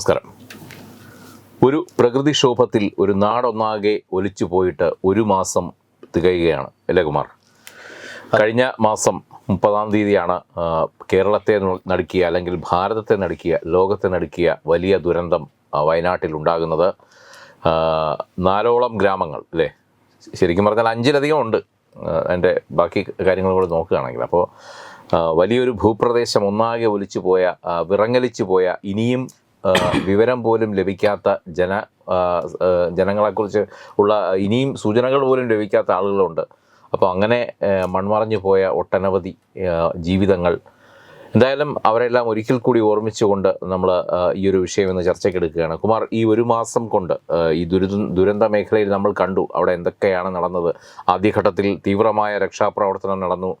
നമസ്കാരം. ഒരു പ്രകൃതിക്ഷോഭത്തിൽ ഒരു നാടൊന്നാകെ ഒലിച്ചു പോയിട്ട് ഒരു മാസം തികയുകയാണ്. അല്ലേ കുമാർ? കഴിഞ്ഞ മാസം മുപ്പതാം തീയതിയാണ് കേരളത്തെ നടുക്കിയ അല്ലെങ്കിൽ ഭാരതത്തെ നടുക്കിയ ലോകത്തെ നടുക്കിയ വലിയ ദുരന്തം വയനാട്ടിൽ ഉണ്ടാകുന്നത്. നാലോളം ഗ്രാമങ്ങൾ അല്ലേ? ശരിക്കും പറഞ്ഞാൽ അഞ്ചിലധികം ഉണ്ട് എന്റെ ബാക്കി കാര്യങ്ങൾ കൂടെ നോക്കുകയാണെങ്കിൽ. അപ്പോൾ വലിയൊരു ഭൂപ്രദേശം ഒന്നാകെ ഒലിച്ചു പോയ വിറങ്ങലിച്ചു പോയ ഇനിയും വിവരം പോലും ലഭിക്കാത്ത ജന ജനങ്ങളെക്കുറിച്ച് ഉള്ള ഇനിയും സൂചനകൾ പോലും ലഭിക്കാത്ത ആളുകളുണ്ട്. അപ്പോൾ അങ്ങനെ മൺമറഞ്ഞു പോയ ഒട്ടനവധി ജീവിതങ്ങൾ എന്തായാലും അവരെല്ലാം ഒരിക്കൽ കൂടി ഓർമ്മിച്ചുകൊണ്ട് നമ്മൾ ഈ ഒരു വിഷയം ഇന്ന് ചർച്ചയ്ക്കെടുക്കുകയാണ് കുമാർ ഈ ഒരു മാസം കൊണ്ട് ഈ ദുരിത ദുരന്ത മേഖലയിൽ നമ്മൾ കണ്ടു അവിടെ എന്തൊക്കെയാണ് നടന്നത്. ആദ്യഘട്ടത്തിൽ തീവ്രമായ രക്ഷാപ്രവർത്തനം നടന്നു.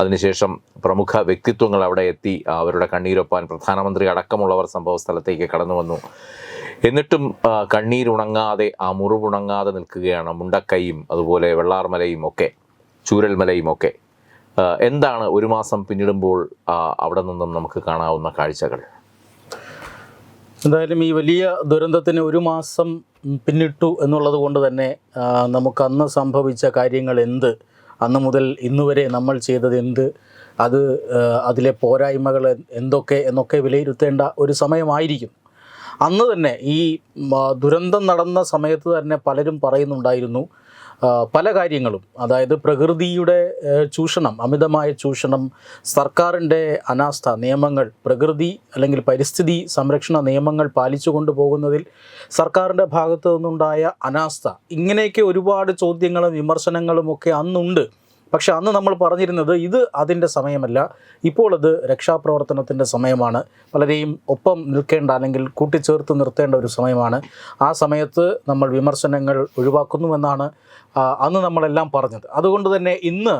അതിനുശേഷം പ്രമുഖ വ്യക്തിത്വങ്ങൾ അവിടെ എത്തി. അവരുടെ കണ്ണീരൊപ്പാൻ പ്രധാനമന്ത്രി അടക്കമുള്ളവർ സംഭവ സ്ഥലത്തേക്ക് കടന്നു വന്നു. എന്നിട്ടും കണ്ണീരുണങ്ങാതെ ആ മുറിവുണങ്ങാതെ നിൽക്കുകയാണ് മുണ്ടക്കൈയും അതുപോലെ വെള്ളാർമലയും ഒക്കെ ചൂരൽമലയും ഒക്കെ. എന്താണ് ഒരു മാസം പിന്നിടുമ്പോൾ അവിടെ നിന്നും നമുക്ക് കാണാവുന്ന കാഴ്ചകൾ? എന്തായാലും ഈ വലിയ ദുരന്തത്തിന് ഒരു മാസം പിന്നിട്ടു എന്നുള്ളത് കൊണ്ട് തന്നെ നമുക്ക് അന്ന് സംഭവിച്ച കാര്യങ്ങൾ എന്ത് അന്ന് മുതൽ ഇന്ന് വരെ നമ്മൾ ചെയ്തത് എന്ത് അത് അതിലെ പോരായ്മകൾ എന്തൊക്കെ എന്നൊക്കെ വിലയിരുത്തേണ്ട ഒരു സമയമായിരിക്കും. അന്ന് തന്നെ ഈ ദുരന്തം നടന്ന സമയത്ത് തന്നെ പലരും പറയുന്നുണ്ടായിരുന്നു പല കാര്യങ്ങളും. അതായത് പ്രകൃതിയുടെ ചൂഷണം അമിതമായ ചൂഷണം സർക്കാരിന്റെ അനാസ്ഥ നിയമങ്ങൾ പ്രകൃതി അല്ലെങ്കിൽ പരിസ്ഥിതി സംരക്ഷണ നിയമങ്ങൾ പാലിച്ചു കൊണ്ടുപോകുന്നതിൽ സർക്കാരിന്റെ ഭാഗത്തു നിന്നുണ്ടായ അനാസ്ഥ. ഇങ്ങനെയൊക്കെ ഒരുപാട് ചോദ്യങ്ങളും വിമർശനങ്ങളും ഒക്കെ അന്നുണ്ട്. പക്ഷെ അന്ന് നമ്മൾ പറഞ്ഞിരുന്നത് ഇത് അതിന്റെ സമയമല്ല. ഇപ്പോൾ അത് രക്ഷാപ്രവർത്തനത്തിന്റെ സമയമാണ്. പലരെയും ഒപ്പം നിൽക്കേണ്ട അല്ലെങ്കിൽ കൂട്ടിച്ചേർത്ത് നിർത്തേണ്ട ഒരു സമയമാണ്. ആ സമയത്ത് നമ്മൾ വിമർശനങ്ങൾ ഒഴിവാക്കുന്നുവെന്നാണ് അന്ന് നമ്മളെല്ലാം പറഞ്ഞത്. അതുകൊണ്ട് തന്നെ ഇന്ന്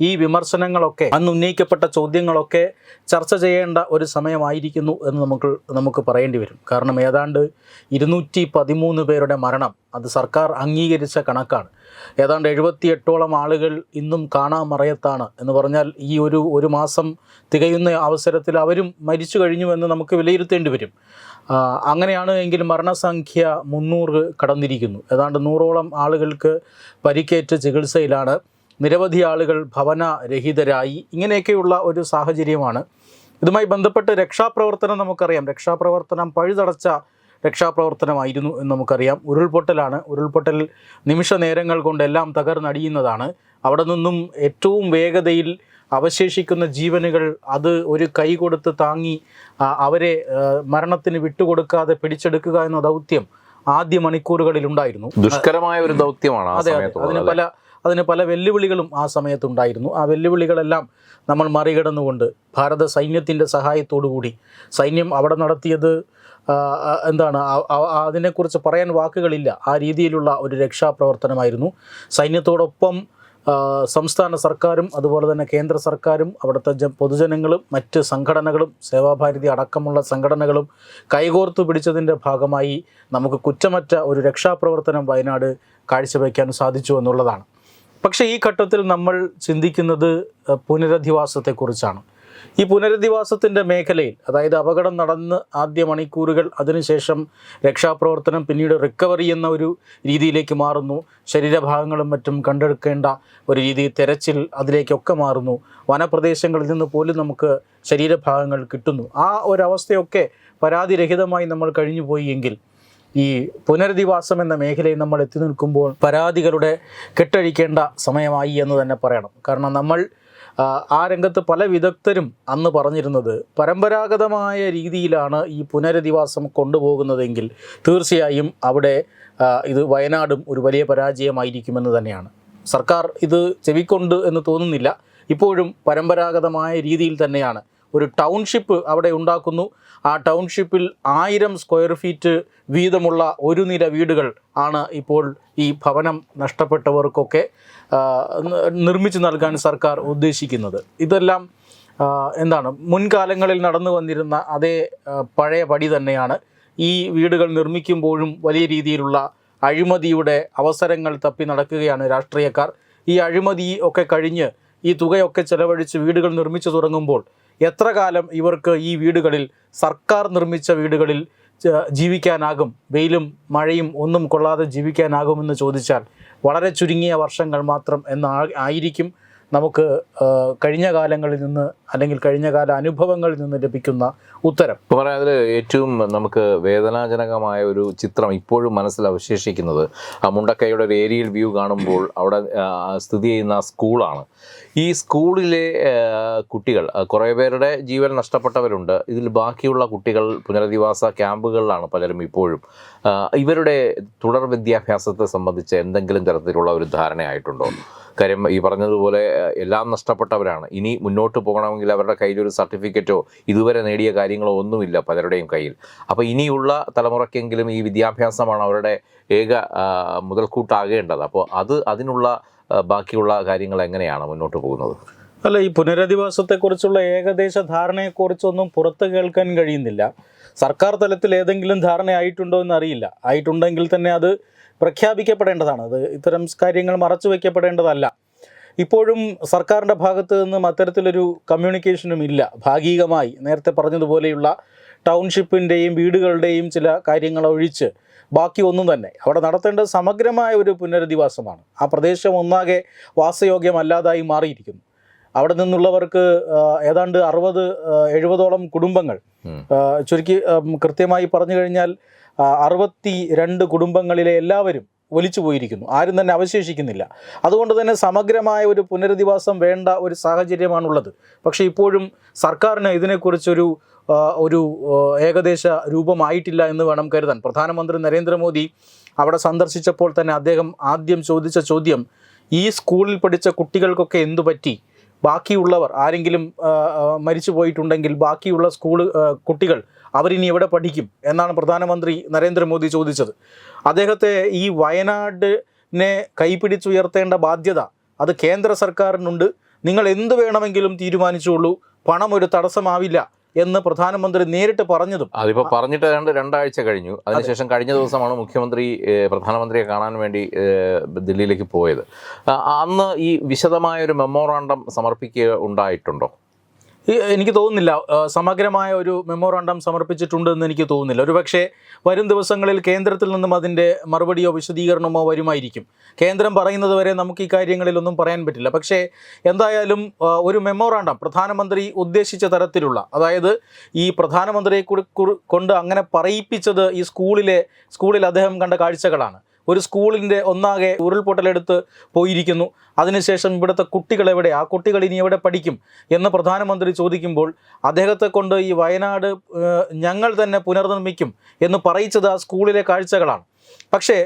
ഈ വിമർശനങ്ങളൊക്കെ അന്ന് ഉന്നയിക്കപ്പെട്ട ചോദ്യങ്ങളൊക്കെ ചർച്ച ചെയ്യേണ്ട ഒരു സമയമായിരിക്കുന്നു എന്ന് നമുക്ക് നമുക്ക് പറയേണ്ടി വരും. കാരണം ഏതാണ്ട് ഇരുന്നൂറ്റി പതിമൂന്ന് പേരുടെ മരണം അത് സർക്കാർ അംഗീകരിച്ച കണക്കാണ്. ഏതാണ്ട് എഴുപത്തിയെട്ടോളം ആളുകൾ ഇന്നും കാണാമറയത്താണ് എന്ന് പറഞ്ഞാൽ ഈ ഒരു ഒരു മാസം തികയുന്ന അവസരത്തിൽ അവരും മരിച്ചു കഴിഞ്ഞു എന്ന് നമുക്ക് വിലയിരുത്തേണ്ടി വരും. അങ്ങനെയാണ് എങ്കിൽ മരണസംഖ്യ മുന്നൂറ് കടന്നിരിക്കുന്നു. ഏതാണ്ട് നൂറോളം ആളുകൾക്ക് പരിക്കേറ്റ് ചികിത്സയിലാണ് നിരവധി ആളുകൾ ഭവനരഹിതരായി ഇങ്ങനെയൊക്കെയുള്ള ഒരു സാഹചര്യമാണ്. ഇതുമായി ബന്ധപ്പെട്ട് രക്ഷാപ്രവർത്തനം നമുക്കറിയാം. രക്ഷാപ്രവർത്തനം പഴുതടച്ച രക്ഷാപ്രവർത്തനമായിരുന്നു എന്ന് നമുക്കറിയാം. ഉരുൾപൊട്ടലാണ്. ഉരുൾപൊട്ടൽ നിമിഷ നേരങ്ങൾ കൊണ്ടെല്ലാം തകർന്നടിയുന്നതാണ്. അവിടെ നിന്നും ഏറ്റവും വേഗതയിൽ അവശേഷിക്കുന്ന ജീവനുകൾ അത് ഒരു കൈ കൊടുത്ത് താങ്ങി അവരെ മരണത്തിന് വിട്ടുകൊടുക്കാതെ പിടിച്ചെടുക്കുക എന്ന ദൗത്യം ആദ്യ മണിക്കൂറുകളിൽ ഉണ്ടായിരുന്നു ദുഷ്കരമായ ഒരു ദൗത്യമാണ് അതെ അതിന് പല അതിന് പല വെല്ലുവിളികളും ആ സമയത്തുണ്ടായിരുന്നു. ആ വെല്ലുവിളികളെല്ലാം നമ്മൾ മറികടന്നുകൊണ്ട് ഭാരത സൈന്യത്തിന്റെ കൂടി സൈന്യം അവിടെ നടത്തിയത് എന്താണ് അതിനെക്കുറിച്ച് പറയാൻ വാക്കുകളില്ല. ആ രീതിയിലുള്ള ഒരു രക്ഷാപ്രവർത്തനമായിരുന്നു. സൈന്യത്തോടൊപ്പം സംസ്ഥാന സർക്കാരും അതുപോലെ തന്നെ കേന്ദ്ര സർക്കാരും അവിടുത്തെ പൊതുജനങ്ങളും മറ്റ് സംഘടനകളും സേവാഭാരതി അടക്കമുള്ള സംഘടനകളും കൈകോർത്തു പിടിച്ചതിന്റെ ഭാഗമായി നമുക്ക് കുറ്റമറ്റ ഒരു രക്ഷാപ്രവർത്തനം വയനാട് കാഴ്ചവെക്കാൻ സാധിച്ചു എന്നുള്ളതാണ്. പക്ഷേ ഈ ഘട്ടത്തിൽ നമ്മൾ ചിന്തിക്കുന്നത് പുനരധിവാസത്തെക്കുറിച്ചാണ്. ഈ പുനരധിവാസത്തിന്റെ മേഖലയിൽ അതായത് അപകടം നടന്ന് ആദ്യ മണിക്കൂറുകൾ അതിനുശേഷം രക്ഷാപ്രവർത്തനം പിന്നീട് റിക്കവറി എന്ന ഒരു രീതിയിലേക്ക് മാറുന്നു. ശരീരഭാഗങ്ങളും മറ്റും കണ്ടെടുക്കേണ്ട ഒരു രീതി തെരച്ചിൽ അതിലേക്കൊക്കെ മാറുന്നു. വനപ്രദേശങ്ങളിൽ നിന്ന് പോലും നമുക്ക് ശരീരഭാഗങ്ങൾ കിട്ടുന്നു. ആ ഒരവസ്ഥയൊക്കെ പരാതിരഹിതമായി നമ്മൾ കഴിഞ്ഞുപോയി എങ്കിൽ ഈ പുനരധിവാസം എന്ന മേഖലയിൽ നമ്മൾ എത്തി നിൽക്കുമ്പോൾ പരാതികളുടെ കെട്ടഴിക്കേണ്ട സമയമായി എന്ന് തന്നെ പറയണം. കാരണം നമ്മൾ ആ, രംഗത്ത് പല വിദഗ്ധരും അന്ന് പറഞ്ഞിരുന്നത് പരമ്പരാഗതമായ രീതിയിലാണ് ഈ പുനരധിവാസം കൊണ്ടുപോകുന്നതെങ്കിൽ തീർച്ചയായും അവിടെ ഇത് വയനാടും ഒരു വലിയ പരാജയമായിരിക്കുമെന്ന് തന്നെയാണ്. സർക്കാർ ഇത് ചെവിക്കൊണ്ട് എന്ന് തോന്നുന്നില്ല. ഇപ്പോഴും പരമ്പരാഗതമായ രീതിയിൽ തന്നെയാണ്. ഒരു ടൗൺഷിപ്പ് അവിടെ ഉണ്ടാക്കുന്നു. ആ ടൗൺഷിപ്പിൽ ആയിരം സ്ക്വയർ ഫീറ്റ് വീതമുള്ള ഒരു നില വീടുകൾ ആണ് ഇപ്പോൾ ഈ ഭവനം നഷ്ടപ്പെട്ടവർക്കൊക്കെ നിർമ്മിച്ചു നൽകാൻ സർക്കാർ ഉദ്ദേശിക്കുന്നത്. ഇതെല്ലാം എന്താണ് മുൻകാലങ്ങളിൽ നടന്നു വന്നിരുന്ന അതേ പഴയ പടി തന്നെയാണ്. ഈ വീടുകൾ നിർമ്മിക്കുമ്പോഴും വലിയ രീതിയിലുള്ള അഴിമതിയുടെ അവസരങ്ങൾ തപ്പി നടക്കുകയാണ് രാഷ്ട്രീയക്കാർ. ഈ അഴിമതി ഒക്കെ കഴിഞ്ഞ് ഈ തുകയൊക്കെ ചെലവഴിച്ച് വീടുകൾ നിർമ്മിച്ചു തുടങ്ങുമ്പോൾ എത്ര കാലം ഇവർക്ക് ഈ വീടുകളിൽ സർക്കാർ നിർമ്മിച്ച വീടുകളിൽ ജീവിക്കാനാകും? വെയിലും മഴയും ഒന്നും കൊള്ളാതെ ജീവിക്കാനാകുമെന്ന് ചോദിച്ചാൽ വളരെ ചുരുങ്ങിയ വർഷങ്ങൾ മാത്രം എന്ന ആയിരിക്കും നമുക്ക് കഴിഞ്ഞ കാലങ്ങളിൽ നിന്ന് അല്ലെങ്കിൽ കഴിഞ്ഞ കാല അനുഭവങ്ങളിൽ നിന്ന് ലഭിക്കുന്ന ഉത്തരം. പറയാം അതിൽ ഏറ്റവും നമുക്ക് വേദനാജനകമായ ഒരു ചിത്രം ഇപ്പോഴും മനസ്സിൽ അവശേഷിക്കുന്നത് ആ മുണ്ടക്കൈയുടെ ഒരു ഏരിയൽ വ്യൂ കാണുമ്പോൾ അവിടെ സ്ഥിതി ചെയ്യുന്ന സ്കൂളാണ്. ഈ സ്കൂളിലെ കുട്ടികൾ കുറേ പേരുടെ ജീവൻ നഷ്ടപ്പെട്ടവരുണ്ട്. ഇതിൽ ബാക്കിയുള്ള കുട്ടികൾ പുനരധിവാസ ക്യാമ്പുകളിലാണ് പലരും ഇപ്പോഴും. ഇവരുടെ തുടർ വിദ്യാഭ്യാസത്തെ സംബന്ധിച്ച് എന്തെങ്കിലും തരത്തിലുള്ള ഒരു ധാരണയായിട്ടുണ്ടോ? കാര്യം ഈ പറഞ്ഞതുപോലെ എല്ലാം നഷ്ടപ്പെട്ടവരാണ്. ഇനി മുന്നോട്ട് പോകണമെങ്കിൽ അവരുടെ കയ്യിൽ ഒരു സർട്ടിഫിക്കറ്റോ ഇതുവരെ നേടിയ കാര്യങ്ങളോ ഒന്നുമില്ല പലരുടെയും കയ്യിൽ. അപ്പോൾ ഇനിയുള്ള തലമുറയ്ക്കെങ്കിലും ഈ വിദ്യാഭ്യാസമാണ് അവരുടെ ഏക മുതൽക്കൂട്ടാകേണ്ടത്. അപ്പോൾ അത് അതിനുള്ള ബാക്കിയുള്ള കാര്യങ്ങൾ എങ്ങനെയാണ് മുന്നോട്ട് പോകുന്നത്? അല്ല ഈ പുനരധിവാസത്തെക്കുറിച്ചുള്ള ഏകദേശ ധാരണയെക്കുറിച്ചൊന്നും പുറത്ത് കേൾക്കാൻ കഴിയുന്നില്ല. സർക്കാർ തലത്തിൽ ഏതെങ്കിലും ധാരണയായിട്ടുണ്ടോ എന്ന് അറിയില്ല ആയിട്ടുണ്ടെങ്കിൽ തന്നെ അത് പ്രഖ്യാപിക്കപ്പെടേണ്ടതാണ്. അത് ഇത്തരം കാര്യങ്ങൾ മറച്ചു വയ്ക്കപ്പെടേണ്ടതല്ല ഇപ്പോഴും സർക്കാരിന്റെ ഭാഗത്ത് നിന്നും അത്തരത്തിലൊരു കമ്മ്യൂണിക്കേഷനും ഇല്ല. ഭാഗികമായി നേരത്തെ പറഞ്ഞതുപോലെയുള്ള ടൗൺഷിപ്പിന്റെയും വീടുകളുടെയും ചില കാര്യങ്ങൾ ഒഴിച്ച് ബാക്കി ഒന്നും തന്നെ. അവിടെ നടത്തേണ്ടത് സമഗ്രമായ ഒരു പുനരധിവാസമാണ്. ആ പ്രദേശം ഒന്നാകെ വാസയോഗ്യമല്ലാതായി മാറിയിരിക്കുന്നു. അവിടെ നിന്നുള്ളവർക്ക് ഏതാണ്ട് അറുപത് എഴുപതോളം കുടുംബങ്ങൾ ചുരുക്കി കൃത്യമായി പറഞ്ഞു കഴിഞ്ഞാൽ അറുപത്തി രണ്ട് കുടുംബങ്ങളിലെ എല്ലാവരും ഒലിച്ചു പോയിരിക്കുന്നു. ആരും തന്നെ അവശേഷിക്കുന്നില്ല. അതുകൊണ്ട് തന്നെ സമഗ്രമായ ഒരു പുനരധിവാസം വേണ്ട ഒരു സാഹചര്യമാണുള്ളത്. പക്ഷേ ഇപ്പോഴും സർക്കാരിന് ഇതിനെക്കുറിച്ചൊരു ഒരു ഏകദേശ രൂപമായിട്ടില്ല എന്ന് വേണം കരുതാൻ. പ്രധാനമന്ത്രി നരേന്ദ്രമോദി അവിടെ സന്ദർശിച്ചപ്പോൾ തന്നെ അദ്ദേഹം ആദ്യം ചോദിച്ച ചോദ്യം ഈ സ്കൂളിൽ പഠിച്ച കുട്ടികൾക്കൊക്കെ എന്തു പറ്റി? ബാക്കിയുള്ളവർ ആരെങ്കിലും മരിച്ചു പോയിട്ടുണ്ടെങ്കിൽ ബാക്കിയുള്ള സ്കൂൾ കുട്ടികൾ അവരിനി എവിടെ പഠിക്കും? എന്നാണ് പ്രധാനമന്ത്രി നരേന്ദ്രമോദി ചോദിച്ചത്. അദ്ദേഹത്തെ ഈ വയനാടിനെ കൈപിടിച്ചുയർത്തേണ്ട ബാധ്യത അത് കേന്ദ്ര സർക്കാരിനുണ്ട്. നിങ്ങൾ എന്ത് വേണമെങ്കിലും തീരുമാനിച്ചുള്ളൂ പണം ഒരു തടസ്സമാവില്ല. എന്ന് പ്രധാനമന്ത്രി നേരിട്ട് പറഞ്ഞതും. അതിപ്പോൾ പറഞ്ഞിട്ട് രണ്ട് രണ്ടാഴ്ച കഴിഞ്ഞു. അതിനുശേഷം കഴിഞ്ഞ ദിവസമാണ് മുഖ്യമന്ത്രി പ്രധാനമന്ത്രിയെ കാണാൻ വേണ്ടി ദില്ലിയിലേക്ക് പോയത്. അന്ന് ഈ വിശദമായ ഒരു മെമ്മോറാണ്ടം സമർപ്പിക്കുക ഉണ്ടായിട്ടുണ്ടോ? എനിക്ക് തോന്നുന്നില്ല. സമഗ്രമായ ഒരു മെമ്മോറാണ്ടം സമർപ്പിച്ചിട്ടുണ്ട് എന്ന് എനിക്ക് തോന്നുന്നില്ല. ഒരുപക്ഷെ വരും ദിവസങ്ങളിൽ കേന്ദ്രത്തിൽ നിന്നും അതിന്റെ മറുപടിയോ വിശദീകരണമോ വരുമായിരിക്കും. കേന്ദ്രം പറയുന്നത് വരെ നമുക്ക് ഈ കാര്യങ്ങളിലൊന്നും പറയാൻ പറ്റില്ല. പക്ഷേ എന്തായാലും ഒരു മെമ്മോറാണ്ടം പ്രധാനമന്ത്രി ഉദ്ദേശിച്ച തരത്തിലുള്ള അതായത് ഈ പ്രധാനമന്ത്രിയെ കൊണ്ട് അങ്ങനെ പറയിപ്പിച്ചത് ഈ സ്കൂളിലെ സ്കൂളിൽ അദ്ദേഹം കണ്ട കാഴ്ചകളാണ്. ഒരു സ്കൂളിന്റെ ഒന്നാകെ ഉരുൾപൊട്ടലെടുത്ത് പോയിരിക്കുന്നു. അതിനുശേഷം ഇവിടുത്തെ കുട്ടികൾ എവിടെ? ആ കുട്ടികൾ ഇനി എവിടെ പഠിക്കും? എന്ന് പ്രധാനമന്ത്രി ചോദിക്കുമ്പോൾ അദ്ദേഹത്തെ കൊണ്ട് ഈ വയനാട് ഞങ്ങൾ തന്നെ പുനർനിർമ്മിക്കും എന്ന് പറയിച്ചത് ആ സ്കൂളിലെ കാഴ്ചകളാണ്. പക്ഷേ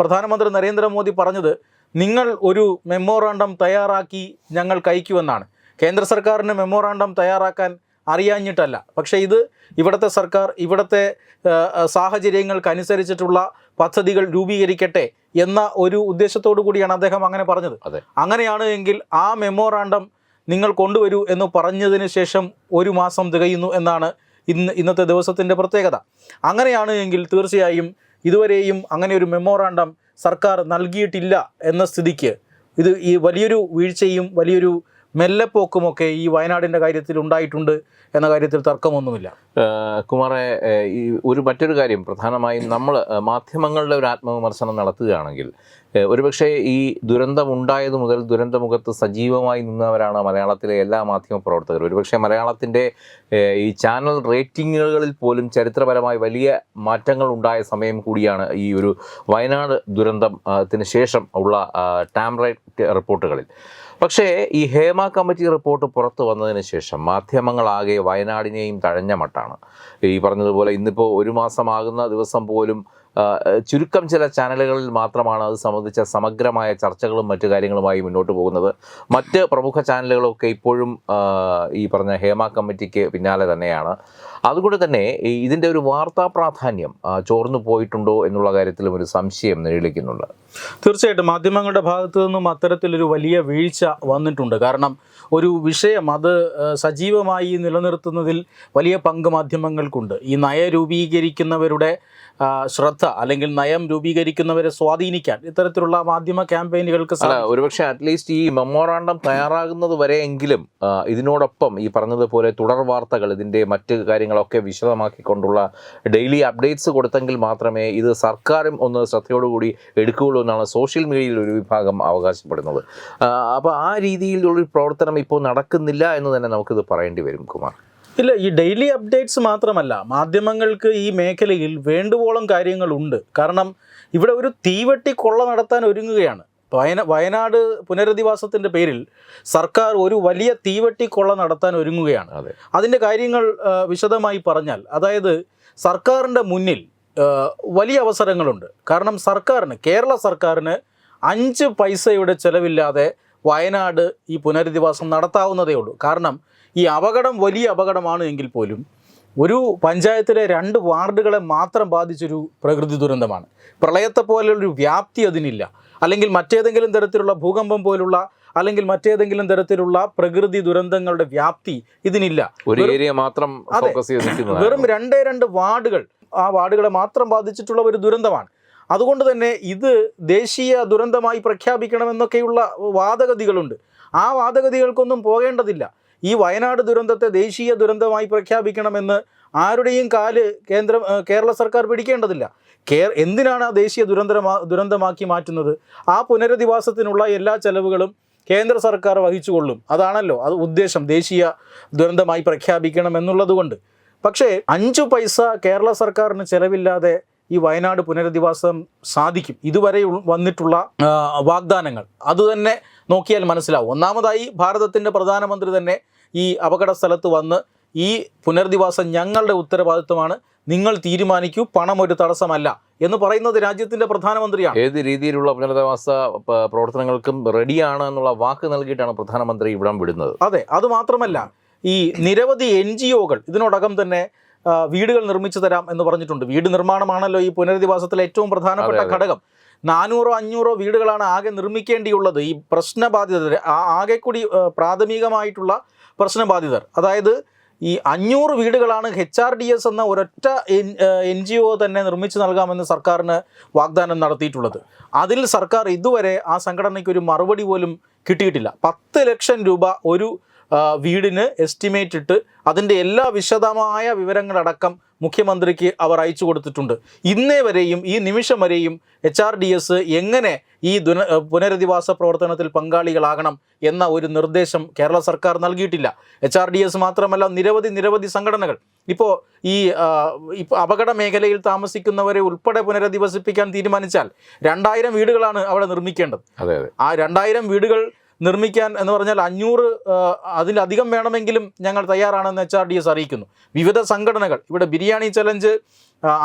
പ്രധാനമന്ത്രി നരേന്ദ്രമോദി പറഞ്ഞത് നിങ്ങൾ ഒരു മെമ്മോറാണ്ടം തയ്യാറാക്കി ഞങ്ങൾ കഴിക്കുമെന്നാണ്. കേന്ദ്ര സർക്കാരിന് മെമ്മോറാണ്ടം തയ്യാറാക്കാൻ അറിയാഞ്ഞിട്ടല്ല. പക്ഷേ ഇത് ഇവിടുത്തെ സർക്കാർ ഇവിടുത്തെ സാഹചര്യങ്ങൾക്കനുസരിച്ചിട്ടുള്ള പദ്ധതികൾ രൂപീകരിക്കട്ടെ എന്ന ഒരു ഉദ്ദേശത്തോടു കൂടിയാണ് അദ്ദേഹം അങ്ങനെ പറഞ്ഞത്. അങ്ങനെയാണ് എങ്കിൽ ആ മെമ്മോറാണ്ടം നിങ്ങൾ കൊണ്ടുവരൂ എന്ന് പറഞ്ഞതിന് ശേഷം ഒരു മാസം തികയുന്നു എന്നാണ് ഇന്ന് ഇന്നത്തെ ദിവസത്തിന്റെ പ്രത്യേകത അങ്ങനെയാണ് എങ്കിൽ തീർച്ചയായും ഇതുവരെയും അങ്ങനെ ഒരു മെമ്മോറാണ്ടം സർക്കാർ നൽകിയിട്ടില്ല എന്ന സ്ഥിതിക്ക് ഇത് ഈ വലിയൊരു വീഴ്ചയും വലിയൊരു മെല്ലെപ്പോക്കുമൊക്കെ ഈ വയനാടിന്റെ കാര്യത്തിൽ ഉണ്ടായിട്ടുണ്ട് എന്ന കാര്യത്തിൽ തർക്കമൊന്നുമില്ല. കുമാറെ ഈ ഒരു മറ്റൊരു കാര്യം. പ്രധാനമായും നമ്മൾ മാധ്യമങ്ങളുടെ ഒരു ആത്മവിമർശനം നടത്തുകയാണെങ്കിൽ ഒരുപക്ഷെ ഈ ദുരന്തം ഉണ്ടായത് മുതൽ ദുരന്തമുഖത്ത് സജീവമായി നിന്നവരാണ് മലയാളത്തിലെ എല്ലാ മാധ്യമ പ്രവർത്തകരും. ഒരുപക്ഷെ മലയാളത്തിന്റെ ഈ ചാനൽ റേറ്റിങ്ങുകളിൽ പോലും ചരിത്രപരമായി വലിയ മാറ്റങ്ങൾ ഉണ്ടായ സമയം കൂടിയാണ് ഈ ഒരു വയനാട് ദുരന്തത്തിന് ശേഷം ഉള്ള ടാം റേറ്റ് റിപ്പോർട്ടുകളിൽ. പക്ഷേ ഈ ഹേമ കമ്മിറ്റി റിപ്പോർട്ട് പുറത്തു വന്നതിന് ശേഷം മാധ്യമങ്ങളാകെ വയനാടിനെയും തഴഞ്ഞ മട്ടാണ്. ഈ പറഞ്ഞതുപോലെ ഇന്നിപ്പോൾ ഒരു മാസമാകുന്ന ദിവസം പോലും ചുരുക്കം ചില ചാനലുകളിൽ മാത്രമാണ് അത് സംബന്ധിച്ച സമഗ്രമായ ചർച്ചകളും മറ്റു കാര്യങ്ങളുമായി മുന്നോട്ട് പോകുന്നത്. മറ്റ് പ്രമുഖ ചാനലുകളൊക്കെ ഇപ്പോഴും ഈ പറഞ്ഞ ഹേമ കമ്മിറ്റിക്ക് പിന്നാലെ തന്നെയാണ്. അതുകൊണ്ട് തന്നെ ഇതിന്റെ ഒരു വാർത്താ പ്രാധാന്യം ചോർന്നു പോയിട്ടുണ്ടോ എന്നുള്ള കാര്യത്തിലും ഒരു സംശയം നിഴലിക്കുന്നുണ്ട്. തീർച്ചയായിട്ടും മാധ്യമങ്ങളുടെ ഭാഗത്തു നിന്നും അത്തരത്തിലൊരു വലിയ വീഴ്ച വന്നിട്ടുണ്ട് കാരണം ഒരു വിഷയം അത് സജീവമായി നിലനിർത്തുന്നതിൽ വലിയ പങ്ക് മാധ്യമങ്ങൾക്കുണ്ട് ഈ നയ രൂപീകരിക്കുന്നവരുടെ ശ്രദ്ധ അല്ലെങ്കിൽ നയം രൂപീകരിക്കുന്നവരെ സ്വാധീനിക്കാൻ ഇത്തരത്തിലുള്ള മാധ്യമ ക്യാമ്പയിനുകൾക്ക്. ഒരുപക്ഷെ അറ്റ്ലീസ്റ്റ് ഈ മെമ്മോറാണ്ടം തയ്യാറാകുന്നത് വരെയെങ്കിലും ഇതിനോടൊപ്പം ഈ പറഞ്ഞതുപോലെ തുടർ വാർത്തകൾ ഇതിന്റെ മറ്റ് കാര്യങ്ങളൊക്കെ വിശദമാക്കിക്കൊണ്ടുള്ള ഡെയിലി അപ്ഡേറ്റ്സ് കൊടുത്തെങ്കിൽ മാത്രമേ ഇത് സർക്കാരും ഒന്ന് ശ്രദ്ധയോടുകൂടി എടുക്കുകയുള്ളൂ എന്നാണ് സോഷ്യൽ മീഡിയയിൽ ഒരു വിഭാഗം അവകാശപ്പെടുന്നത്. അപ്പോൾ ആ രീതിയിലുള്ളൊരു പ്രവർത്തനം ഇപ്പോൾ നടക്കുന്നില്ല എന്ന് തന്നെ നമുക്കിത് പറയേണ്ടി വരും കുമാർ. ഇല്ല ഈ ഡെയിലി അപ്ഡേറ്റ്സ് മാത്രമല്ല മാധ്യമങ്ങൾക്ക് ഈ മേഖലയിൽ വേണ്ടുവോളം കാര്യങ്ങളുണ്ട്. കാരണം ഇവിടെ ഒരു തീവെട്ടി കൊള്ള നടത്താൻ ഒരുങ്ങുകയാണ്. വയന വയനാട് പുനരധിവാസത്തിന്റെ പേരിൽ സർക്കാർ ഒരു വലിയ തീവെട്ടി കൊള്ള നടത്താൻ ഒരുങ്ങുകയാണ്. അതെ. അതിന്റെ കാര്യങ്ങൾ വിശദമായി പറഞ്ഞാൽ അതായത് സർക്കാരിന്റെ മുന്നിൽ വലിയ അവസരങ്ങളുണ്ട്. കാരണം സർക്കാരിന് കേരള സർക്കാരിന് അഞ്ച് പൈസയുടെ ചിലവില്ലാതെ വയനാട് ഈ പുനരധിവാസം നടത്താവുന്നതേ ഉള്ളൂ. കാരണം ഈ അപകടം വലിയ അപകടമാണ് എങ്കിൽ പോലും ഒരു പഞ്ചായത്തിലെ രണ്ട് വാർഡുകളെ മാത്രം ബാധിച്ചൊരു പ്രകൃതി ദുരന്തമാണ്. പ്രളയത്തെ പോലുള്ളൊരു വ്യാപ്തി അതിനില്ല. അല്ലെങ്കിൽ മറ്റേതെങ്കിലും തരത്തിലുള്ള ഭൂകമ്പം പോലുള്ള അല്ലെങ്കിൽ മറ്റേതെങ്കിലും തരത്തിലുള്ള പ്രകൃതി ദുരന്തങ്ങളുടെ വ്യാപ്തി ഇതിനില്ല. ഒരു ഏരിയ മാത്രം വെറും രണ്ടേ രണ്ട് വാർഡുകൾ ആ വാർഡുകളെ മാത്രം ബാധിച്ചിട്ടുള്ള ഒരു ദുരന്തമാണ്. അതുകൊണ്ട് തന്നെ ഇത് ദേശീയ ദുരന്തമായി പ്രഖ്യാപിക്കണമെന്നൊക്കെയുള്ള വാദഗതികളുണ്ട്. ആ വാദഗതികൾക്കൊന്നും പോകേണ്ടതില്ല. ഈ വയനാട് ദുരന്തത്തെ ദേശീയ ദുരന്തമായി പ്രഖ്യാപിക്കണമെന്ന് ആരുടെയും കാൽ കേന്ദ്ര കേരള സർക്കാർ പിടിക്കേണ്ടതില്ല. കേ എന്തിനാണ് ആ ദേശീയ ദുരന്തമാ ദുരന്തമാക്കി മാറ്റുന്നത്? ആ പുനരധിവാസത്തിനുള്ള എല്ലാ ചെലവുകളും കേന്ദ്ര സർക്കാർ വഹിച്ചുകൊള്ളും. അതാണല്ലോ അത് ഉദ്ദേശം. ദേശീയ ദുരന്തമായി പ്രഖ്യാപിക്കണം എന്നുള്ളത് കൊണ്ട് പക്ഷേ അഞ്ചു പൈസ കേരള സർക്കാരിന് ചെലവില്ലാതെ ഈ വയനാട് പുനരധിവാസം സാധിക്കും. ഇതുവരെ വന്നിട്ടുള്ള വാഗ്ദാനങ്ങൾ. അതുതന്നെ നോക്കിയാൽ മനസ്സിലാവും. ഒന്നാമതായി ഭാരതത്തിന്റെ പ്രധാനമന്ത്രി തന്നെ ഈ അപകട സ്ഥലത്ത് വന്ന് ഈ പുനരധിവാസം ഞങ്ങളുടെ ഉത്തരവാദിത്വമാണ്. നിങ്ങൾ തീരുമാനിക്കൂ പണം ഒരു തടസ്സമല്ല എന്ന് പറയുന്നത് രാജ്യത്തിന്റെ പ്രധാനമന്ത്രിയാണ്. ഏത് രീതിയിലുള്ള പുനരധിവാസ പ്രവർത്തനങ്ങൾക്കും റെഡിയാണ് എന്നുള്ള വാക്ക് നൽകിയിട്ടാണ് പ്രധാനമന്ത്രി ഇവിടം വിടുന്നത്. അതെ അത് മാത്രമല്ല ഈ നിരവധി എൻ ജി ഒകൾ ഇതിനോടകം തന്നെ വീടുകൾ നിർമ്മിച്ചു തരാം എന്ന് പറഞ്ഞിട്ടുണ്ട്. വീട് നിർമ്മാണമാണല്ലോ ഈ പുനരധിവാസത്തിലെ ഏറ്റവും പ്രധാനപ്പെട്ട. ഘടകം. നാനൂറോ അഞ്ഞൂറോ വീടുകളാണ് ആകെ നിർമ്മിക്കേണ്ടിയുള്ളത് ഈ പ്രശ്നബാധിതർ ആകെ കൂടി പ്രാഥമികമായിട്ടുള്ള പ്രശ്നബാധിതർ. അതായത് ഈ അഞ്ഞൂറ് വീടുകളാണ് എച്ച് ആർ ഡി എസ് എന്ന ഒരൊറ്റ എൻ ജി ഒ തന്നെ നിർമ്മിച്ചു നൽകാമെന്ന് സർക്കാരിന് വാഗ്ദാനം നടത്തിയിട്ടുള്ളത്. അതിൽ സർക്കാർ ഇതുവരെ ആ സംഘടനയ്ക്ക് ഒരു മറുപടി പോലും കിട്ടിയിട്ടില്ല. പത്ത് ലക്ഷം രൂപ ഒരു വീടിന് എസ്റ്റിമേറ്റ് ഇട്ട് അതിന്റെ എല്ലാ വിശദമായ വിവരങ്ങളടക്കം മുഖ്യമന്ത്രിക്ക് അവർ അയച്ചു കൊടുത്തിട്ടുണ്ട്. ഇന്നേ വരെയും ഈ നിമിഷം വരെയും എച്ച് ആർ ഡി എസ് എങ്ങനെ ഈ ദുന പുനരധിവാസ പ്രവർത്തനത്തിൽ പങ്കാളികളാകണം എന്ന ഒരു നിർദ്ദേശം കേരള സർക്കാർ നൽകിയിട്ടില്ല. എച്ച് ആർ ഡി എസ് മാത്രമല്ല നിരവധി നിരവധി സംഘടനകൾ. ഇപ്പോൾ ഈ ഇപ്പോൾ അപകട മേഖലയിൽ താമസിക്കുന്നവരെ ഉൾപ്പെടെ പുനരധിവസിപ്പിക്കാൻ തീരുമാനിച്ചാൽ രണ്ടായിരം വീടുകളാണ് അവിടെ നിർമ്മിക്കേണ്ടത്. ആ രണ്ടായിരം വീടുകൾ നിർമ്മിക്കാൻ എന്ന് പറഞ്ഞാൽ അഞ്ഞൂറ് അതിലധികം വേണമെങ്കിലും ഞങ്ങൾ തയ്യാറാണെന്ന് എച്ച് ആർ ഡി എസ് അറിയിക്കുന്നു. വിവിധ സംഘടനകൾ ഇവിടെ ബിരിയാണി ചലഞ്ച്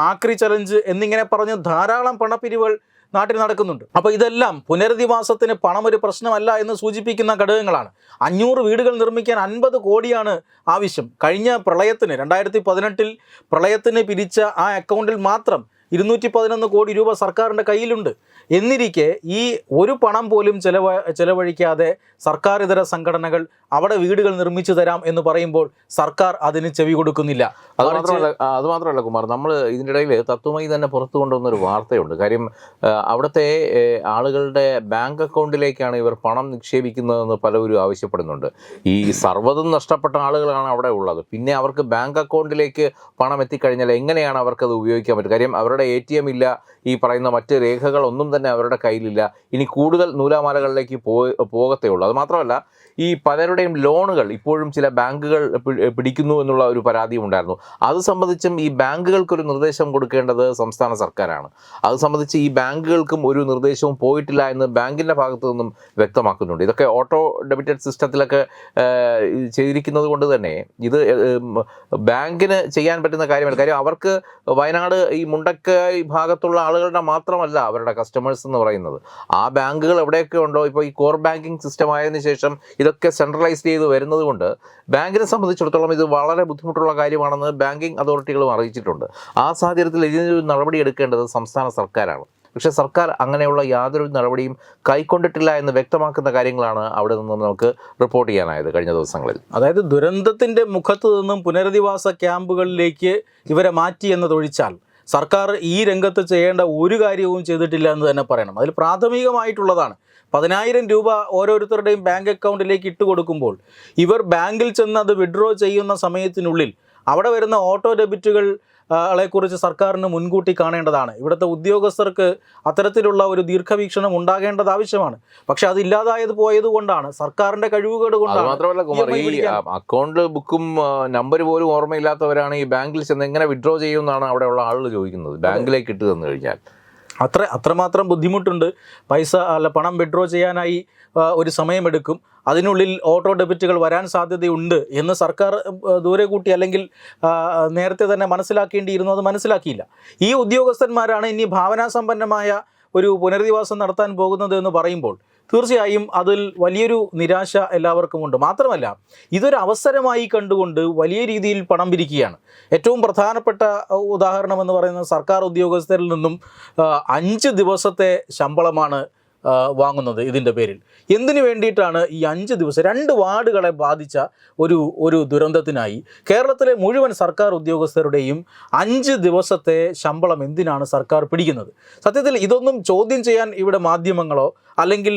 ആക്രി ചലഞ്ച് എന്നിങ്ങനെ പറഞ്ഞ് ധാരാളം പണപ്പിരിവുകൾ നാട്ടിൽ നടക്കുന്നുണ്ട്. അപ്പോൾ ഇതെല്ലാം പുനരധിവാസത്തിന് പണം ഒരു പ്രശ്നമല്ല എന്ന് സൂചിപ്പിക്കുന്ന ഘടകങ്ങളാണ്. അഞ്ഞൂറ് വീടുകൾ നിർമ്മിക്കാൻ അൻപത് കോടിയാണ് ആവശ്യം. കഴിഞ്ഞ പ്രളയത്തിന് രണ്ടായിരത്തി പതിനെട്ടിൽ പ്രളയത്തിന് പിരിച്ച ആ അക്കൗണ്ടിൽ മാത്രം ഇരുന്നൂറ്റി പതിനൊന്ന് കോടി രൂപ സർക്കാരിന്റെ കയ്യിലുണ്ട്. എന്നിരിക്കെ ഈ ഒരു പണം പോലും ചെലവ ചെലവഴിക്കാതെ സർക്കാർ ഇതര സംഘടനകൾ അവിടെ വീടുകൾ നിർമ്മിച്ചു തരാം എന്ന് പറയുമ്പോൾ സർക്കാർ അതിന് ചെവി കൊടുക്കുന്നില്ല. അത് മാത്രമല്ല അത് മാത്രമല്ല കുമാർ നമ്മൾ ഇതിന്റെ ഇടയിൽ തത്വമായി തന്നെ പുറത്തു കൊണ്ടുവന്ന ഒരു വാർത്തയുണ്ട്. കാര്യം അവിടുത്തെ ആളുകളുടെ ബാങ്ക് അക്കൗണ്ടിലേക്കാണ് ഇവർ പണം നിക്ഷേപിക്കുന്നതെന്ന് പലവരും ആവശ്യപ്പെടുന്നുണ്ട്. ഈ സർവതും നഷ്ടപ്പെട്ട ആളുകളാണ് അവിടെ ഉള്ളത്. പിന്നെ അവർക്ക് ബാങ്ക് അക്കൗണ്ടിലേക്ക് പണം എത്തിക്കഴിഞ്ഞാൽ എങ്ങനെയാണ് അവർക്കത് ഉപയോഗിക്കാൻ പറ്റുക? കാര്യം അവരുടെ എ ടി എം ഇല്ല. ഈ പറയുന്ന മറ്റ് രേഖകളൊന്നും തന്നെ അവരുടെ കയ്യിലില്ല. ഇനി കൂടുതൽ നൂലാമാലകളിലേക്ക് പോകത്തേ ഉള്ളൂ. അത് മാത്രമല്ല ഈ പലരുടെയും ലോണുകൾ ഇപ്പോഴും ചില ബാങ്കുകൾ പിടിക്കുന്നു എന്നുള്ള ഒരു പരാതിയും ഉണ്ടായിരുന്നു. അത് സംബന്ധിച്ചും ഈ ബാങ്കുകൾക്കൊരു നിർദ്ദേശം കൊടുക്കേണ്ടത് സംസ്ഥാന സർക്കാരാണ്. അത് സംബന്ധിച്ച് ഈ ബാങ്കുകൾക്കും ഒരു നിർദ്ദേശവും പോയിട്ടില്ല എന്ന് ബാങ്കിന്റെ ഭാഗത്തു നിന്നും വ്യക്തമാക്കുന്നുണ്ട്. ഇതൊക്കെ ഓട്ടോ ഡെബിറ്റഡ് സിസ്റ്റത്തിലൊക്കെ ചെയ്തിരിക്കുന്നത് കൊണ്ട് തന്നെ ഇത് ബാങ്കിന് ചെയ്യാൻ പറ്റുന്ന കാര്യമല്ല കാര്യം അവർക്ക് വയനാട് ഈ മുണ്ടക്കൈ ഭാഗത്തുള്ള ആളുകളുടെ മാത്രമല്ല അവരുടെ കസ്റ്റമേഴ്സ് എന്ന് പറയുന്നത്. ആ ബാങ്കുകൾ എവിടെയൊക്കെ ഉണ്ടോ ഇപ്പോൾ ഈ കോർ ബാങ്കിങ് സിസ്റ്റം ആയതിനു ശേഷം ഇതൊക്കെ സെൻട്രലൈസ് ചെയ്ത് വരുന്നത് കൊണ്ട് ബാങ്കിനെ സംബന്ധിച്ചിടത്തോളം ഇത് വളരെ ബുദ്ധിമുട്ടുള്ള കാര്യമാണെന്ന് ബാങ്കിങ് അതോറിറ്റികളും അറിയിച്ചിട്ടുണ്ട്. ആ സാഹചര്യത്തിൽ ഇതിനൊരു നടപടി എടുക്കേണ്ടത് സംസ്ഥാന സർക്കാരാണ്. പക്ഷേ സർക്കാർ അങ്ങനെയുള്ള യാതൊരു നടപടിയും കൈക്കൊണ്ടിട്ടില്ല എന്ന് വ്യക്തമാക്കുന്ന കാര്യങ്ങളാണ് അവിടെ നിന്നും നമുക്ക് റിപ്പോർട്ട് ചെയ്യാനായത് കഴിഞ്ഞ ദിവസങ്ങളിൽ. അതായത് ദുരന്തത്തിന്റെ മുഖത്ത് നിന്നും പുനരധിവാസ ക്യാമ്പുകളിലേക്ക് ഇവരെ മാറ്റി എന്നതൊഴിച്ചാൽ സർക്കാർ ഈ രംഗത്ത് ചെയ്യേണ്ട ഒരു കാര്യവും ചെയ്തിട്ടില്ല എന്ന് തന്നെ പറയണം. അതിൽ പ്രാഥമികമായിട്ടുള്ളതാണ്. പതിനായിരം രൂപ ഓരോരുത്തരുടെയും ബാങ്ക് അക്കൗണ്ടിലേക്ക് ഇട്ട് കൊടുക്കുമ്പോൾ ഇവർ ബാങ്കിൽ ചെന്ന് അത് വിഡ്രോ ചെയ്യുന്ന സമയത്തിനുള്ളിൽ അവിടെ വരുന്ന ഓട്ടോ ഡെബിറ്റുകൾ ളെക്കുറിച്ച് സർക്കാരിന് മുൻകൂട്ടി കാണേണ്ടതാണ്. ഇവിടുത്തെ ഉദ്യോഗസ്ഥർക്ക് അത്തരത്തിലുള്ള ഒരു ദീർഘവീക്ഷണം ഉണ്ടാകേണ്ടത് ആവശ്യമാണ്. പക്ഷെ അത് ഇല്ലാതായത് പോയത് കൊണ്ടാണ്. സർക്കാരിന്റെ കഴിവുകേട് കൊണ്ടാണ് മാത്രമല്ല കുമാർ ഈ അക്കൗണ്ട് ബുക്കും നമ്പർ പോലും ഓർമ്മയില്ലാത്തവരാണ് ഈ ബാങ്കിൽ ചെന്ന് എങ്ങനെ വിഡ്രോ ചെയ്യുമെന്നാണ് അവിടെയുള്ള ആളുകൾ ചോദിക്കുന്നത്. ബാങ്കിലേക്ക് ഇട്ട് തന്നു കഴിഞ്ഞാൽ. അത്ര അത്രമാത്രം ബുദ്ധിമുട്ടുണ്ട്. പൈസ അല്ല പണം വിഡ്രോ ചെയ്യാനായി ഒരു സമയമെടുക്കും. അതിനുള്ളിൽ ഓട്ടോ ഡെബിറ്റുകൾ വരാൻ സാധ്യതയുണ്ട് എന്ന് സർക്കാർ ദൂരെ കൂട്ടി അല്ലെങ്കിൽ നേരത്തെ തന്നെ മനസ്സിലാക്കേണ്ടിയിരുന്നു അത് മനസ്സിലാക്കിയില്ല. ഈ ഉദ്യോഗസ്ഥന്മാരാണ് ഇനി ഭാവനാസമ്പന്നമായ ഒരു പുനരധിവാസം നടത്താൻ പോകുന്നത് എന്ന് പറയുമ്പോൾ തീർച്ചയായും അതിൽ വലിയൊരു നിരാശ എല്ലാവർക്കും ഉണ്ട്. മാത്രമല്ല ഇതൊരു അവസരമായി കണ്ടുകൊണ്ട് വലിയ രീതിയിൽ പണം പിരിക്കുകയാണ്. ഏറ്റവും പ്രധാനപ്പെട്ട ഉദാഹരണം എന്ന് പറയുന്നത് സർക്കാർ ഉദ്യോഗസ്ഥരിൽ നിന്നും അഞ്ച് ദിവസത്തെ ശമ്പളമാണ് വാങ്ങുന്നത് ഇതിന്റെ പേരിൽ. എന്തിനു വേണ്ടിയിട്ടാണ് ഈ അഞ്ച് ദിവസം രണ്ട് വാർഡുകളെ ബാധിച്ച ഒരു ഒരു ദുരന്തത്തിനായി കേരളത്തിലെ മുഴുവൻ സർക്കാർ ഉദ്യോഗസ്ഥരുടെയും അഞ്ച് ദിവസത്തെ ശമ്പളം എന്തിനാണ് സർക്കാർ പിടിക്കുന്നത്? സത്യത്തിൽ ഇതൊന്നും ചോദ്യം ചെയ്യാൻ ഇവിടെ മാധ്യമങ്ങളോ അല്ലെങ്കിൽ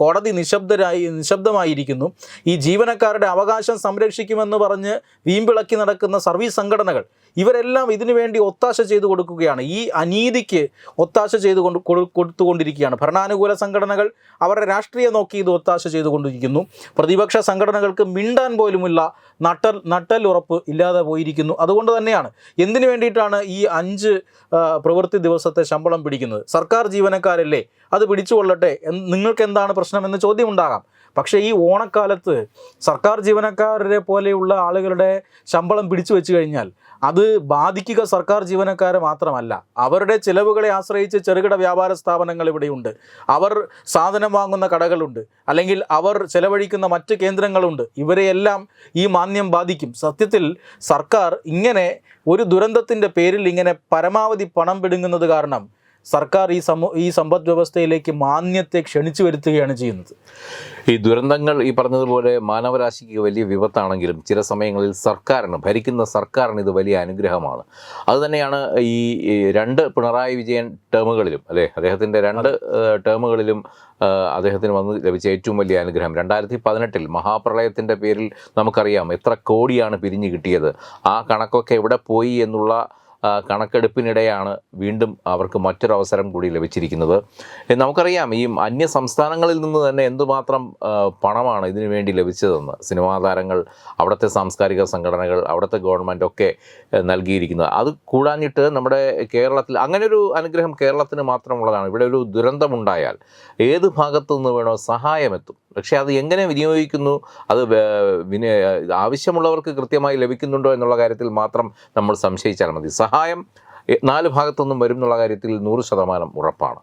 കോടതി നിശബ്ദരായി നിശബ്ദമായിരിക്കുന്നു. ഈ ജീവനക്കാരുടെ അവകാശം സംരക്ഷിക്കുമെന്ന് പറഞ്ഞ് വീമ്പിളക്കി നടക്കുന്ന സർവീസ് സംഘടനകൾ ഇവരെല്ലാം ഇതിനു വേണ്ടി ഒത്താശ ചെയ്തു കൊടുക്കുകയാണ്. ഈ അനീതിക്ക് ഒത്താശ ചെയ്തു കൊണ്ട് കൊടു- കൊടുത്തുകൊണ്ടിരിക്കുകയാണ് ഭരണാനുകൂല സംഘടനകൾ അവരുടെ രാഷ്ട്രീയം നോക്കി ഇത് ഒത്താശ ചെയ്തുകൊണ്ടിരിക്കുന്നു പ്രതിപക്ഷ സംഘടനകൾക്ക് മിണ്ടാൻ പോലുമില്ല. നട്ടൽ നട്ടൽ ഉറപ്പ് ഇല്ലാതെ പോയിരിക്കുന്നു. അതുകൊണ്ട് തന്നെയാണ് എന്തിനു വേണ്ടിയിട്ടാണ് ഈ അഞ്ച് പ്രവൃത്തി ദിവസത്തെ ശമ്പളം പിടിക്കുന്നത്? സർക്കാർ ജീവനക്കാരല്ലേ? അത് പിടിച്ചുകൊള്ളട്ടെ നിങ്ങൾക്ക് എന്താണ് പ്രശ്നം എന്ന ചോദ്യം ഉണ്ടാകാം പക്ഷേ ഈ ഓണക്കാലത്ത് സർക്കാർ ജീവനക്കാരെ പോലെയുള്ള ആളുകളുടെ ശമ്പളം പിടിച്ചു വെച്ച് കഴിഞ്ഞാൽ അത് ബാധിക്കുക സർക്കാർ ജീവനക്കാരെ മാത്രമല്ല. അവരുടെ ചിലവുകളെ ആശ്രയിച്ച് ചെറുകിട വ്യാപാര സ്ഥാപനങ്ങൾ ഇവിടെയുണ്ട്. അവർ സാധനം വാങ്ങുന്ന കടകളുണ്ട്. അല്ലെങ്കിൽ അവർ ചെലവഴിക്കുന്ന മറ്റ് കേന്ദ്രങ്ങളുണ്ട്. ഇവരെയെല്ലാം ഈ മാന്യം ബാധിക്കും. സത്യത്തിൽ സർക്കാർ ഇങ്ങനെ ഒരു ദുരന്തത്തിന്റെ പേരിൽ ഇങ്ങനെ പരമാവധി പണം പിടുങ്ങുന്നത് കാരണം സർക്കാർ ഈ സമൂ ഈ സമ്പദ് വ്യവസ്ഥയിലേക്ക് മാന്യത്തെ ക്ഷണിച്ചു വരുത്തുകയാണ് ചെയ്യുന്നത്. ഈ ദുരന്തങ്ങൾ ഈ പറഞ്ഞതുപോലെ മാനവരാശിക്ക് വലിയ വിപത്താണെങ്കിലും ചില സമയങ്ങളിൽ സർക്കാരിന് ഭരിക്കുന്ന സർക്കാരിന് ഇത് വലിയ അനുഗ്രഹമാണ്. അതുതന്നെയാണ് ഈ രണ്ട് പിണറായി വിജയൻ ടേമുകളിലും അല്ലേ? അദ്ദേഹത്തിന്റെ രണ്ട് ടേമുകളിലും അദ്ദേഹത്തിന് വന്ന് ലഭിച്ച ഏറ്റവും വലിയ അനുഗ്രഹം. രണ്ടായിരത്തി പതിനെട്ടിൽ മഹാപ്രളയത്തിന്റെ പേരിൽ നമുക്കറിയാം എത്ര കോടിയാണ് പിരിഞ്ഞു കിട്ടിയത്. ആ കണക്കൊക്കെ എവിടെ പോയി എന്നുള്ള കണക്കെടുപ്പിനിടെയാണ് വീണ്ടും അവർക്ക് മറ്റൊരവസരം കൂടി ലഭിച്ചിരിക്കുന്നത്. നമുക്കറിയാം ഈ അന്യ സംസ്ഥാനങ്ങളിൽ നിന്ന് തന്നെ എന്തുമാത്രം പണമാണ് ഇതിനു വേണ്ടി ലഭിച്ചതെന്ന്. സിനിമാ താരങ്ങൾ അവിടുത്തെ സാംസ്കാരിക സംഘടനകൾ അവിടുത്തെ ഗവൺമെന്റ് ഒക്കെ നൽകിയിരിക്കുന്നത്. അത് കൂടാഞ്ഞിട്ട് നമ്മുടെ കേരളത്തിൽ അങ്ങനെ ഒരു അനുഗ്രഹം കേരളത്തിന് മാത്രമുള്ളതാണ്. ഇവിടെ ഒരു ദുരന്തമുണ്ടായാൽ ഏത് ഭാഗത്തു നിന്ന് വേണോ സഹായമെത്തും. പക്ഷേ അത് എങ്ങനെ വിനിയോഗിക്കുന്നു? അത് വിനി ആവശ്യമുള്ളവർക്ക് കൃത്യമായി ലഭിക്കുന്നുണ്ടോ എന്നുള്ള കാര്യത്തിൽ മാത്രം നമ്മൾ സംശയിച്ചാൽ മതി. സഹായം നാല് ഭാഗത്തുനിന്നും വരും എന്നുള്ള കാര്യത്തിൽ നൂറ് ശതമാനം ഉറപ്പാണ്.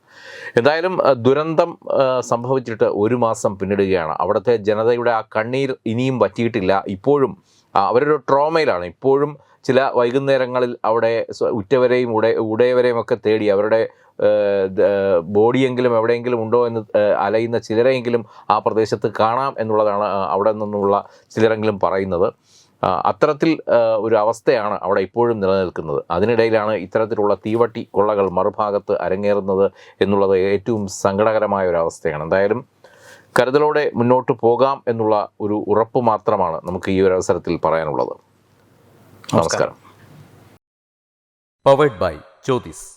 എന്തായാലും ദുരന്തം സംഭവിച്ചിട്ട് ഒരു മാസം പിന്നിടുകയാണ്. അവിടുത്തെ ജനതയുടെ ആ കണ്ണീർ ഇനിയും പറ്റിയിട്ടില്ല ഇപ്പോഴും അവരൊരു ട്രോമയിലാണ്. ഇപ്പോഴും ചില വൈകുന്നേരങ്ങളിൽ അവിടെ ഉറ്റവരെയും ഉട ഉടയവരെയും ഒക്കെ തേടി അവരുടെ ബോഡിയെങ്കിലും എവിടെയെങ്കിലും ഉണ്ടോ എന്ന് അലയുന്ന ചിലരെങ്കിലും ആ പ്രദേശത്ത് കാണാം എന്നുള്ളതാണ് അവിടെ നിന്നുള്ള ചിലരെങ്കിലും പറയുന്നത്. അത്തരത്തിൽ ഒരു അവസ്ഥയാണ് അവിടെ ഇപ്പോഴും നിലനിൽക്കുന്നത്. അതിനിടയിലാണ് ഇത്തരത്തിലുള്ള തീവട്ടി കൊള്ളകൾ മറുഭാഗത്ത് അരങ്ങേറുന്നത് എന്നുള്ളത് ഏറ്റവും സങ്കടകരമായ ഒരു അവസ്ഥയാണ്. എന്തായാലും കരുതലോടെ മുന്നോട്ട് പോകാം എന്നുള്ള ഒരു ഉറപ്പ് മാത്രമാണ് നമുക്ക് ഈ ഒരു അവസരത്തിൽ പറയാനുള്ളത്. നമസ്കാരം. Powered by Jyothis